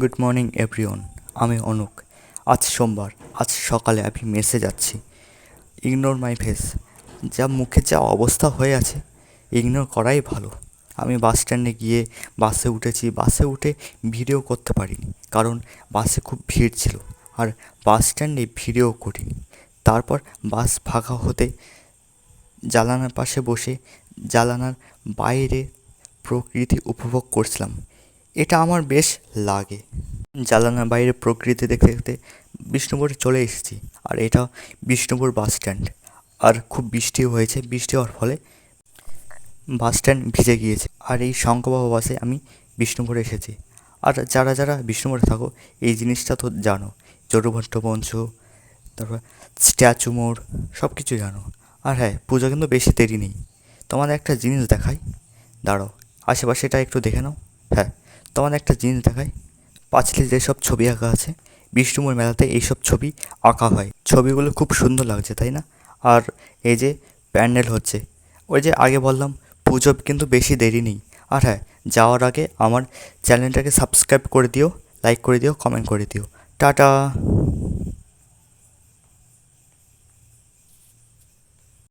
Good morning everyone আমি অনুক। আজ সোমবার। আজ সকালে আমি মেসে যাচ্ছি। ইগনোর মাই ফেস যা মুখে যা অবস্থা হয়ে আছে ইগনোর করাই ভালো। আমি বাস স্ট্যান্ডে গিয়ে বাসে উঠেছি। বাসে উঠে ভিডিও করতে পারিনি, কারণ বাসে খুব ভিড় ছিল। আর বাস স্ট্যান্ডে ভিডিও করিনি তারপর বাস ফাঁকা হতে জানালার পাশে বসে জানালার বাইরে প্রকৃতি উপভোগ করছিলাম। এটা আমার বেশ লাগে। জানালার বাইরে প্রকৃতি দেখতে দেখতে বিষ্ণুপুরে চলে এসেছি, আর এটা বিষ্ণুপুর বাস স্ট্যান্ড। আর খুব বৃষ্টি হয়েছে, বৃষ্টি হওয়ার ফলে বাস স্ট্যান্ড ভিজে গিয়েছে। আর এই শঙ্করবাবু বাসে আমি বিষ্ণুপুরে এসেছি। আর যারা যারা বিষ্ণুপুরে থাকো, এই জিনিসটা তো জানো। জটুভট্ট মঞ্চ, তারপর স্ট্যাচু মোড় সব কিছু জানো। আর হ্যাঁ পুজো কিন্তু বেশি দেরি নেই। তোমাদের একটা জিনিস দেখাই। দাঁড়াও, আশেপাশেটা একটু দেখে নাও। হ্যাঁ তোমাদের একটা জিনিস দেখায়, পাঁচলি যেসব ছবি আঁকা আছে বিষ্ণুপুর মেলাতে এইসব ছবি আঁকা হয়। ছবিগুলো খুব সুন্দর লাগছে, তাই না? আর এই যে প্যান্ডেল হচ্ছে, ওই যে আগে বললাম, পুজো কিন্তু বেশি দেরি নেই। আর হ্যাঁ যাওয়ার আগে আমার চ্যানেলটাকে সাবস্ক্রাইব করে দিও, লাইক করে দিও, কমেন্ট করে দিও। টাটা!